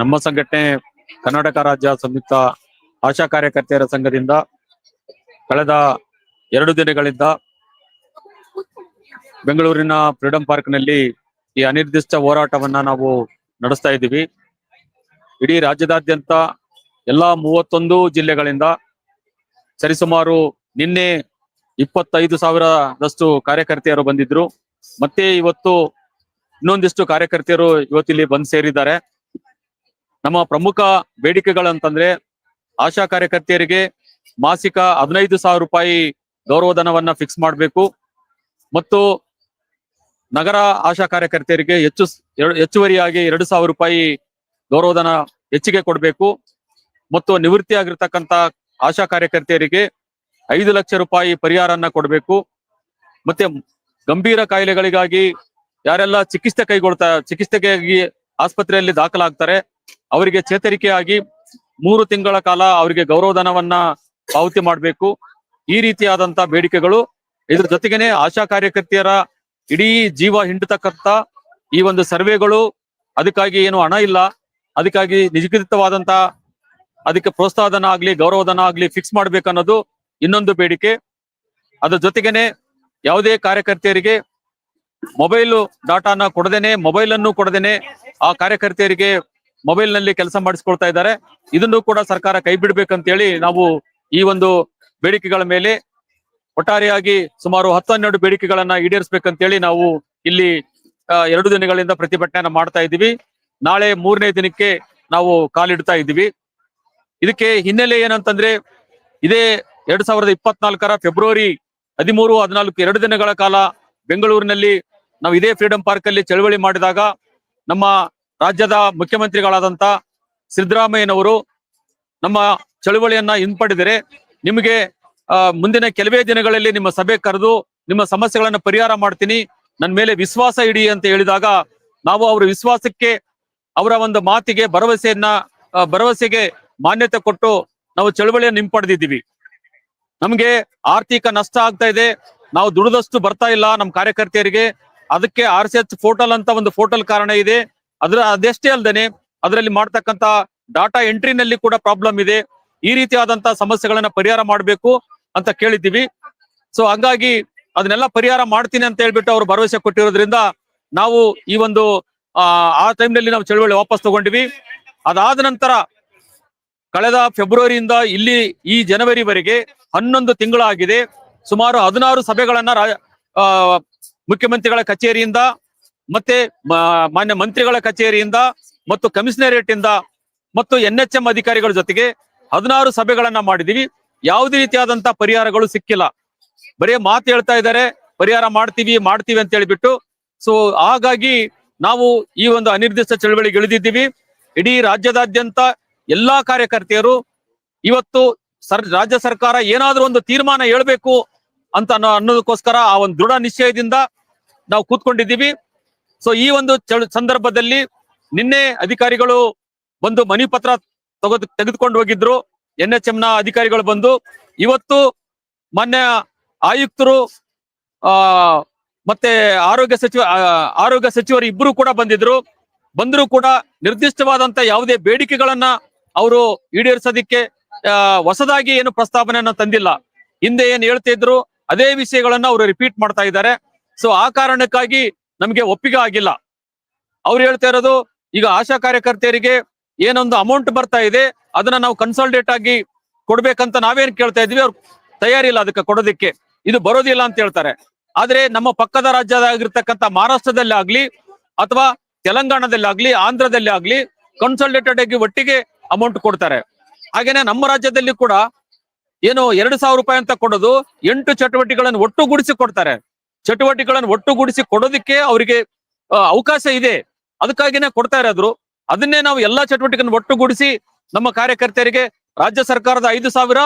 ನಮ್ಮ ಸಂಘಟನೆ ಕರ್ನಾಟಕ ರಾಜ್ಯ ಸಂಯುಕ್ತ ಆಶಾ ಕಾರ್ಯಕರ್ತೆಯರ ಸಂಘದಿಂದ ಕಳೆದ ಎರಡು ದಿನಗಳಿಂದ ಬೆಂಗಳೂರಿನ ಫ್ರೀಡಂ ಪಾರ್ಕ್ನಲ್ಲಿ ಈ ಅನಿರ್ದಿಷ್ಟ ಹೋರಾಟವನ್ನ ನಾವು ನಡೆಸ್ತಾ ಇದ್ದೀವಿ. ಇಡೀ ರಾಜ್ಯದಾದ್ಯಂತ ಎಲ್ಲಾ ಮೂವತ್ತೊಂದು ಜಿಲ್ಲೆಗಳಿಂದ ಸರಿಸುಮಾರು ನಿನ್ನೆ ಇಪ್ಪತ್ತೈದು ಸಾವಿರದಷ್ಟು ಕಾರ್ಯಕರ್ತೆಯರು ಬಂದಿದ್ರು. ಮತ್ತೆ ಇವತ್ತು ಇನ್ನೊಂದಿಷ್ಟು ಕಾರ್ಯಕರ್ತೆಯರು ಇವತ್ತಿಲ್ಲಿ ಬಂದ್ ಸೇರಿದ್ದಾರೆ. ನಮ್ಮ ಪ್ರಮುಖ ಬೇಡಿಕೆಗಳಂತಂದ್ರೆ ಆಶಾ ಕಾರ್ಯಕರ್ತೆಯರಿಗೆ ಮಾಸಿಕ ಹದಿನೈದು ಸಾವಿರ ರೂಪಾಯಿ ಗೌರವಧನವನ್ನ ಫಿಕ್ಸ್ ಮಾಡಬೇಕು. ಮತ್ತು ನಗರ ಆಶಾ ಕಾರ್ಯಕರ್ತೆಯರಿಗೆ ಹೆಚ್ಚು ಹೆಚ್ಚುವರಿಯಾಗಿ ಎರಡು ಸಾವಿರ ರೂಪಾಯಿ ಗೌರವಧನ ಹೆಚ್ಚಿಗೆ ಕೊಡಬೇಕು. ಮತ್ತು ನಿವೃತ್ತಿ ಆಗಿರ್ತಕ್ಕಂತ ಆಶಾ ಕಾರ್ಯಕರ್ತೆಯರಿಗೆ ಐದು ಲಕ್ಷ ರೂಪಾಯಿ ಪರಿಹಾರನ್ನ ಕೊಡಬೇಕು. ಮತ್ತೆ ಗಂಭೀರ ಕಾಯಿಲೆಗಳಿಗಾಗಿ ಯಾರೆಲ್ಲ ಚಿಕಿತ್ಸೆ ಕೈಗೊಳ್ತಾ, ಚಿಕಿತ್ಸೆಗಾಗಿ ಆಸ್ಪತ್ರೆಯಲ್ಲಿ ದಾಖಲಾಗ್ತಾರೆ, ಅವರಿಗೆ ಚೇತರಿಕೆಯಾಗಿ ಮೂರು ತಿಂಗಳ ಕಾಲ ಅವರಿಗೆ ಗೌರವಧನವನ್ನ ಪಾವತಿ ಮಾಡಬೇಕು. ಈ ರೀತಿಯಾದಂತ ಬೇಡಿಕೆಗಳು, ಇದ್ರ ಜೊತೆಗೇನೆ ಆಶಾ ಕಾರ್ಯಕರ್ತೆಯರ ಇಡೀ ಜೀವ ಹಿಂಡತಕ್ಕಂತ ಈ ಒಂದು ಸರ್ವೆಗಳು, ಅದಕ್ಕಾಗಿ ಏನು ಹಣ ಇಲ್ಲ, ಅದಕ್ಕಾಗಿ ನಿಗದಿತವಾದಂತ ಅದಕ್ಕೆ ಪ್ರೋತ್ಸಾಹಧನ ಆಗ್ಲಿ, ಗೌರವಧನ ಆಗ್ಲಿ ಫಿಕ್ಸ್ ಮಾಡ್ಬೇಕನ್ನೋದು ಇನ್ನೊಂದು ಬೇಡಿಕೆ. ಅದ್ರ ಜೊತೆಗೇನೆ ಯಾವುದೇ ಕಾರ್ಯಕರ್ತೆಯರಿಗೆ ಮೊಬೈಲ್ ಡಾಟಾನ ಕೊಡದೇನೆ ಮೊಬೈಲ್ ಅನ್ನು ಕೊಡದೇನೆ ಆ ಕಾರ್ಯಕರ್ತೆಯರಿಗೆ ಮೊಬೈಲ್ನಲ್ಲಿ ಕೆಲಸ ಮಾಡಿಸ್ಕೊಳ್ತಾ ಇದ್ದಾರೆ. ಇದನ್ನು ಕೂಡ ಸರ್ಕಾರ ಕೈ ಬಿಡ್ಬೇಕಂತೇಳಿ ನಾವು ಈ ಒಂದು ಬೇಡಿಕೆಗಳ ಮೇಲೆ ಒಟ್ಟಾರೆಯಾಗಿ ಸುಮಾರು ಹತ್ತು ಹನ್ನೆರಡು ಬೇಡಿಕೆಗಳನ್ನ ಈಡೇರಿಸಬೇಕಂತೇಳಿ ನಾವು ಇಲ್ಲಿ ಎರಡು ದಿನಗಳಿಂದ ಪ್ರತಿಭಟನೆ ಮಾಡ್ತಾ ಇದ್ದೀವಿ. ನಾಳೆ ಮೂರನೇ ದಿನಕ್ಕೆ ನಾವು ಕಾಲಿಡ್ತಾ ಇದ್ದೀವಿ. ಇದಕ್ಕೆ ಹಿನ್ನೆಲೆ ಏನಂತಂದ್ರೆ, ಇದೇ ಎರಡ್ ಸಾವಿರದ ಇಪ್ಪತ್ನಾಲ್ಕರ ಫೆಬ್ರವರಿ ಹದಿಮೂರು, ಹದಿನಾಲ್ಕು, ಎರಡು ದಿನಗಳ ಕಾಲ ಬೆಂಗಳೂರಿನಲ್ಲಿ ನಾವು ಇದೇ ಫ್ರೀಡಂ ಪಾರ್ಕ್ ಅಲ್ಲಿ ಚಳವಳಿ ಮಾಡಿದಾಗ ನಮ್ಮ ರಾಜ್ಯದ ಮುಖ್ಯಮಂತ್ರಿಗಳಾದಂತ ಸಿದ್ದರಾಮಯ್ಯನವರು ನಮ್ಮ ಚಳುವಳಿಯನ್ನ ಹಿಂಪಡೆದರೆ. ನಿಮಗೆ ಮುಂದಿನ ಕೆಲವೇ ದಿನಗಳಲ್ಲಿ ನಿಮ್ಮ ಸಭೆ ಕರೆದು ನಿಮ್ಮ ಸಮಸ್ಯೆಗಳನ್ನ ಪರಿಹಾರ ಮಾಡ್ತೀನಿ. ನನ್ನ ಮೇಲೆ ವಿಶ್ವಾಸ ಇಡಿ ಅಂತ ಹೇಳಿದಾಗ ನಾವು ಅವರ ವಿಶ್ವಾಸಕ್ಕೆ, ಅವರ ಒಂದು ಮಾತಿಗೆ, ಭರವಸೆಯನ್ನ ಭರವಸೆಗೆ ಮಾನ್ಯತೆ ಕೊಟ್ಟು ನಾವು ಚಳುವಳಿಯನ್ನು ಹಿಂಪಡೆದಿದ್ದೀವಿ. ನಮ್ಗೆ ಆರ್ಥಿಕ ನಷ್ಟ ಆಗ್ತಾ ಇದೆ. ನಾವು ದುಡಿದಷ್ಟು ಬರ್ತಾ ಇಲ್ಲ ನಮ್ಮ ಕಾರ್ಯಕರ್ತೆಯರಿಗೆ. ಅದಕ್ಕೆ ಆರ್ ಸಿ ಎಚ್ ಪೋರ್ಟಲ್ ಅಂತ ಒಂದು ಪೋರ್ಟಲ್ ಕಾರಣ ಇದೆ. ಅದ್ರ, ಅದೆಷ್ಟೇ ಅಲ್ಲದೆ ಅದರಲ್ಲಿ ಮಾಡ್ತಕ್ಕಂತ ಡಾಟಾ ಎಂಟ್ರಿನಲ್ಲಿ ಕೂಡ ಪ್ರಾಬ್ಲಮ್ ಇದೆ. ಈ ರೀತಿಯಾದಂತ ಸಮಸ್ಯೆಗಳನ್ನ ಪರಿಹಾರ ಮಾಡಬೇಕು ಅಂತ ಕೇಳಿದ್ದೀವಿ. ಸೊ ಹಂಗಾಗಿ ಅದನ್ನೆಲ್ಲ ಪರಿಹಾರ ಮಾಡ್ತೀನಿ ಅಂತ ಹೇಳ್ಬಿಟ್ಟು ಅವರು ಭರವಸೆ ಕೊಟ್ಟಿರೋದ್ರಿಂದ ನಾವು ಈ ಒಂದು, ಆ ಟೈಮ್ನಲ್ಲಿ ನಾವು ಚಳುವಳಿ ವಾಪಸ್ ತಗೊಂಡಿವಿ. ಅದಾದ ನಂತರ ಕಳೆದ ಫೆಬ್ರವರಿಯಿಂದ ಇಲ್ಲಿ ಈ ಜನವರಿವರೆಗೆ ಹನ್ನೊಂದು ತಿಂಗಳಾಗಿದೆ. ಸುಮಾರು ಹದಿನಾರು ಸಭೆಗಳನ್ನ ಮುಖ್ಯಮಂತ್ರಿಗಳ ಕಚೇರಿಯಿಂದ ಮತ್ತೆ ಮಾನ್ಯ ಮಂತ್ರಿಗಳ ಕಚೇರಿಯಿಂದ ಮತ್ತು ಕಮಿಷನರೇಟ್ ಇಂದ ಮತ್ತು ಎನ್ ಎಚ್ ಎಂ ಅಧಿಕಾರಿಗಳ ಜೊತೆಗೆ ಹದಿನಾರು ಸಭೆಗಳನ್ನ ಮಾಡಿದೀವಿ. ಯಾವುದೇ ರೀತಿಯಾದಂತ ಪರಿಹಾರಗಳು ಸಿಕ್ಕಿಲ್ಲ. ಬರೀ ಮಾತು ಹೇಳ್ತಾ ಇದ್ದಾರೆ, ಪರಿಹಾರ ಮಾಡ್ತೀವಿ ಮಾಡ್ತೀವಿ ಅಂತ ಹೇಳಿಬಿಟ್ಟು. ಸೊ ಹಾಗಾಗಿ ನಾವು ಈ ಒಂದು ಅನಿರ್ದಿಷ್ಟ ಚಳವಳಿಗೆ ಇಳಿದಿದ್ದೀವಿ. ಇಡೀ ರಾಜ್ಯದಾದ್ಯಂತ ಎಲ್ಲಾ ಕಾರ್ಯಕರ್ತೆಯರು ಇವತ್ತು ಸರ್, ರಾಜ್ಯ ಸರ್ಕಾರ ಏನಾದ್ರೂ ಒಂದು ತೀರ್ಮಾನ ಹೇಳ್ಬೇಕು ಅಂತ ಅನ್ನೋ ಅನ್ನೋದಕ್ಕೋಸ್ಕರ ಆ ಒಂದು ದೃಢ ನಿಶ್ಚಯದಿಂದ ನಾವು ಕೂತ್ಕೊಂಡಿದ್ದೀವಿ. ಸೊ ಈ ಒಂದು ಸಂದರ್ಭದಲ್ಲಿ ನಿನ್ನೆ ಅಧಿಕಾರಿಗಳು ಬಂದು ಮನಿ ಪತ್ರ ತಗೋದ್ ತೆಗೆದುಕೊಂಡು ಹೋಗಿದ್ರು. ಎನ್ ಎಚ್ ಎಂ ನ ಅಧಿಕಾರಿಗಳು ಬಂದು ಇವತ್ತು ಮಾನ್ಯ ಆಯುಕ್ತರು, ಆ, ಮತ್ತೆ ಆರೋಗ್ಯ ಸಚಿವ ಆರೋಗ್ಯ ಸಚಿವರು ಇಬ್ಬರು ಕೂಡ ಬಂದಿದ್ರು. ಬಂದರೂ ಕೂಡ ನಿರ್ದಿಷ್ಟವಾದಂತ ಯಾವುದೇ ಬೇಡಿಕೆಗಳನ್ನ ಅವರು ಈಡೇರಿಸೋದಿಕ್ಕೆ ಹೊಸದಾಗಿ ಏನು ಪ್ರಸ್ತಾವನೆಯನ್ನ ತಂದಿಲ್ಲ. ಹಿಂದೆ ಏನ್ ಹೇಳ್ತಿದ್ರು, ಅದೇ ವಿಷಯಗಳನ್ನ ಅವರು ರಿಪೀಟ್ ಮಾಡ್ತಾ ಇದ್ದಾರೆ. ಸೊ ಆ ಕಾರಣಕ್ಕಾಗಿ ನಮ್ಗೆ ಒಪ್ಪಿಗೆ ಆಗಿಲ್ಲ. ಅವ್ರು ಹೇಳ್ತಾ ಇರೋದು, ಈಗ ಆಶಾ ಕಾರ್ಯಕರ್ತೆಯರಿಗೆ ಏನೊಂದು ಅಮೌಂಟ್ ಬರ್ತಾ ಇದೆ, ಅದನ್ನ ನಾವು ಕನ್ಸಲ್ಟೇಟ್ ಆಗಿ ಕೊಡ್ಬೇಕಂತ ನಾವೇನ್ ಕೇಳ್ತಾ ಇದ್ವಿ, ಅವ್ರು ತಯಾರಿಲ್ಲ ಅದಕ್ಕೆ ಕೊಡೋದಿಕ್ಕೆ. ಇದು ಬರೋದಿಲ್ಲ ಅಂತ ಹೇಳ್ತಾರೆ. ಆದ್ರೆ ನಮ್ಮ ಪಕ್ಕದ ರಾಜ್ಯದಾಗಿರ್ತಕ್ಕಂಥ ಮಹಾರಾಷ್ಟ್ರದಲ್ಲಿ ಆಗ್ಲಿ, ಅಥವಾ ತೆಲಂಗಾಣದಲ್ಲಿ ಆಗ್ಲಿ, ಆಂಧ್ರದಲ್ಲಿ ಆಗ್ಲಿ ಕನ್ಸಲ್ಟೇಟೆಡ್ ಆಗಿ ಒಟ್ಟಿಗೆ ಅಮೌಂಟ್ ಕೊಡ್ತಾರೆ. ಹಾಗೇನೆ ನಮ್ಮ ರಾಜ್ಯದಲ್ಲಿ ಕೂಡ, ಏನು ಎರಡು ಸಾವಿರ ರೂಪಾಯಿ ಅಂತ ಕೊಡೋದು, ಎಂಟು ಚಟುವಟಿಕೆಗಳನ್ನು ಒಟ್ಟುಗೂಡಿಸಿ ಕೊಡ್ತಾರೆ. ಚಟುವಟಿಕೆಗಳನ್ನು ಒಟ್ಟುಗೂಡಿಸಿ ಕೊಡೋದಕ್ಕೆ ಅವರಿಗೆ ಅವಕಾಶ ಇದೆ. ಅದಕ್ಕಾಗಿನೇ ಕೊಡ್ತಾ ಇರೋದ್ರು. ಅದನ್ನೇ ನಾವು ಎಲ್ಲಾ ಚಟುವಟಿಕೆಯನ್ನು ಒಟ್ಟುಗೂಡಿಸಿ ನಮ್ಮ ಕಾರ್ಯಕರ್ತರಿಗೆ ರಾಜ್ಯ ಸರ್ಕಾರದ ಐದು ಸಾವಿರ,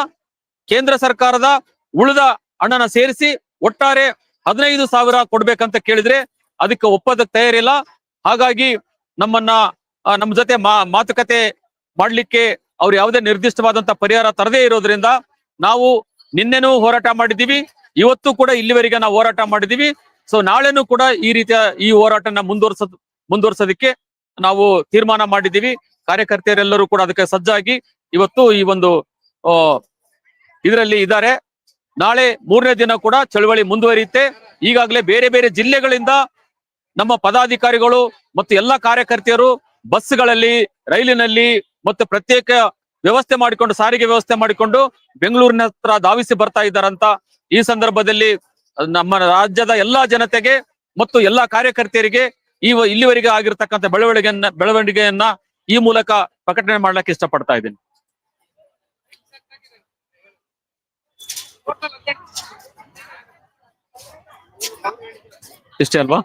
ಕೇಂದ್ರ ಸರ್ಕಾರದ ಉಳಿದ ಹಣನ ಸೇರಿಸಿ ಒಟ್ಟಾರೆ ಹದಿನೈದು ಸಾವಿರ ಕೊಡ್ಬೇಕಂತ ಕೇಳಿದ್ರೆ ಅದಕ್ಕೆ ಒಪ್ಪದ ತಯಾರಿಲ್ಲ. ಹಾಗಾಗಿ ನಮ್ಮನ್ನ ನಮ್ಮ ಜೊತೆ ಮಾ, ಮಾತುಕತೆ ಮಾಡ್ಲಿಕ್ಕೆ ಅವ್ರು ಯಾವುದೇ ನಿರ್ದಿಷ್ಟವಾದಂತ ಪರಿಹಾರ ತರದೇ ಇರೋದ್ರಿಂದ ನಾವು ನಿನ್ನೆನೂ ಹೋರಾಟ ಮಾಡಿದೀವಿ ಇವತ್ತು ಕೂಡ ಇಲ್ಲಿವರೆಗೆ ನಾವು ಹೋರಾಟ ಮಾಡಿದೀವಿ. ಸೊ ನಾಳೆನೂ ಕೂಡ ಈ ರೀತಿಯ ಈ ಹೋರಾಟನ ಮುಂದುವರ್ಸ ಮುಂದುವರ್ಸೋದಕ್ಕೆ ನಾವು ತೀರ್ಮಾನ ಮಾಡಿದ್ದೀವಿ ಕಾರ್ಯಕರ್ತೆಯರೆಲ್ಲರೂ ಕೂಡ ಅದಕ್ಕೆ ಸಜ್ಜಾಗಿ ಇವತ್ತು ಈ ಒಂದು ಇದರಲ್ಲಿ ಇದ್ದಾರೆ. ನಾಳೆ ಮೂರನೇ ದಿನ ಕೂಡ ಚಳವಳಿ ಮುಂದುವರಿಯುತ್ತೆ. ಈಗಾಗಲೇ ಬೇರೆ ಬೇರೆ ಜಿಲ್ಲೆಗಳಿಂದ ನಮ್ಮ ಪದಾಧಿಕಾರಿಗಳು ಮತ್ತು ಎಲ್ಲ ಕಾರ್ಯಕರ್ತೆಯರು ಬಸ್ಗಳಲ್ಲಿ, ರೈಲಿನಲ್ಲಿ ಮತ್ತು ಪ್ರತ್ಯೇಕ ವ್ಯವಸ್ಥೆ ಮಾಡಿಕೊಂಡು, ಸಾರಿಗೆ ವ್ಯವಸ್ಥೆ ಮಾಡಿಕೊಂಡು ಬೆಂಗಳೂರಿನ ಹತ್ರ ಧಾವಿಸಿ ಬರ್ತಾ ಇದ್ದಾರಂತ ಈ ಸಂದರ್ಭದಲ್ಲಿ ನಮ್ಮ ರಾಜ್ಯದ ಎಲ್ಲಾ ಜನತೆಗೆ ಮತ್ತು ಎಲ್ಲಾ ಕಾರ್ಯಕರ್ತೆಯರಿಗೆ ಈ ಇಲ್ಲಿವರೆಗೆ ಆಗಿರ್ತಕ್ಕಂಥ ಬೆಳವಣಿಗೆಯನ್ನ ಬೆಳವಣಿಗೆಯನ್ನ ಈ ಮೂಲಕ ಪ್ರಕಟಣೆ ಮಾಡ್ಲಿಕ್ಕೆ ಇಷ್ಟಪಡ್ತಾ ಇದ್ದೀನಿ. ಇಷ್ಟೇ ಅಲ್ವಾ?